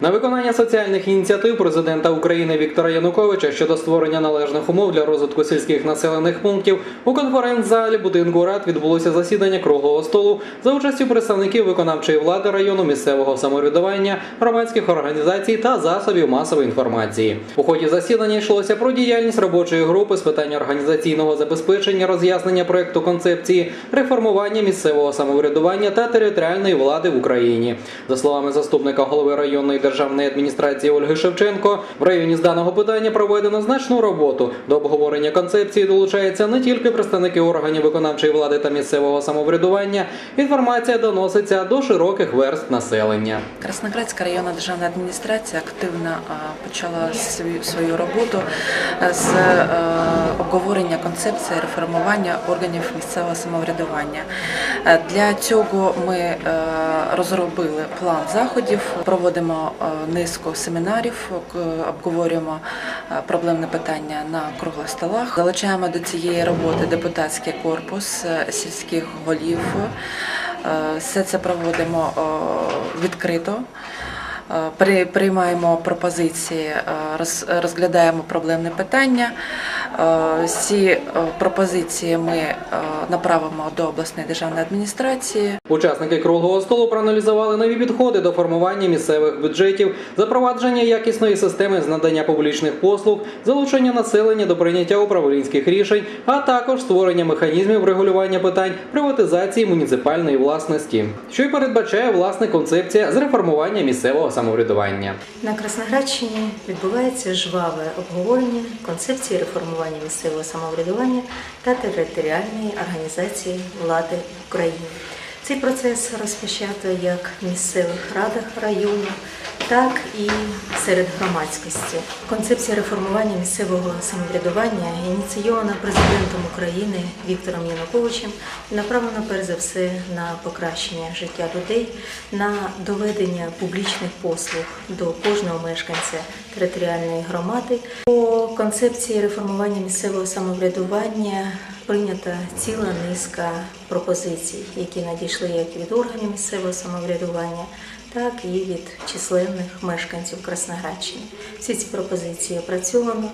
На виконання соціальних ініціатив президента України Віктора Януковича щодо створення належних умов для розвитку сільських населених пунктів у конференц-залі будинку рад відбулося засідання круглого столу за участю представників виконавчої влади району місцевого самоврядування, громадських організацій та засобів масової інформації. У ході засідання йшлося про діяльність робочої групи з питань організаційного забезпечення, роз'яснення проекту концепції, реформування місцевого самоврядування та територіальної влади в Україні. За словами заступника голови районної державної адміністрації Ольги Шевченко, в районі з даного питання проведено значну роботу. До обговорення концепції долучаються не тільки представники органів виконавчої влади та місцевого самоврядування. Інформація доноситься до широких верств населення. Красноградська районна державна адміністрація активно почала свою, роботу з е, обговорення концепції реформування органів місцевого самоврядування. Е, Для цього ми е, розробили план заходів, проводимо низку семінарів, обговорюємо е, проблемне питання на круглих столах. Залучаємо до цієї роботи депутатський корпус е, сільських голів. Е, Все це проводимо е, відкрито. Е, при- Приймаємо пропозиції, е, роз- розглядаємо проблемне питання. Е, Всі е, пропозиції ми е, направимо до обласної державної адміністрації. Учасники круглого столу проаналізували нові підходи до формування місцевих бюджетів, запровадження якісної системи з надання публічних послуг, залучення населення до прийняття управлінських рішень, а також створення механізмів регулювання питань приватизації муніципальної власності, що й передбачає власне концепція з реформування місцевого самоврядування. На Красноградщині відбувається жваве обговорення концепції реформування місцевого самоврядування та територіальної організації влади в Україні. Цей процес розпочато як в місцевих радах району, так і серед громадськості. Концепція реформування місцевого самоврядування ініційована президентом України Віктором Януковичем і направлена перш за все на покращення життя людей, на доведення публічних послуг до кожного мешканця територіальної громади. По концепції реформування місцевого самоврядування прийнята ціла низка пропозицій, які надійшли як від органів місцевого самоврядування, так і від численних мешканців Красноградщини. Всі ці пропозиції опрацьовано.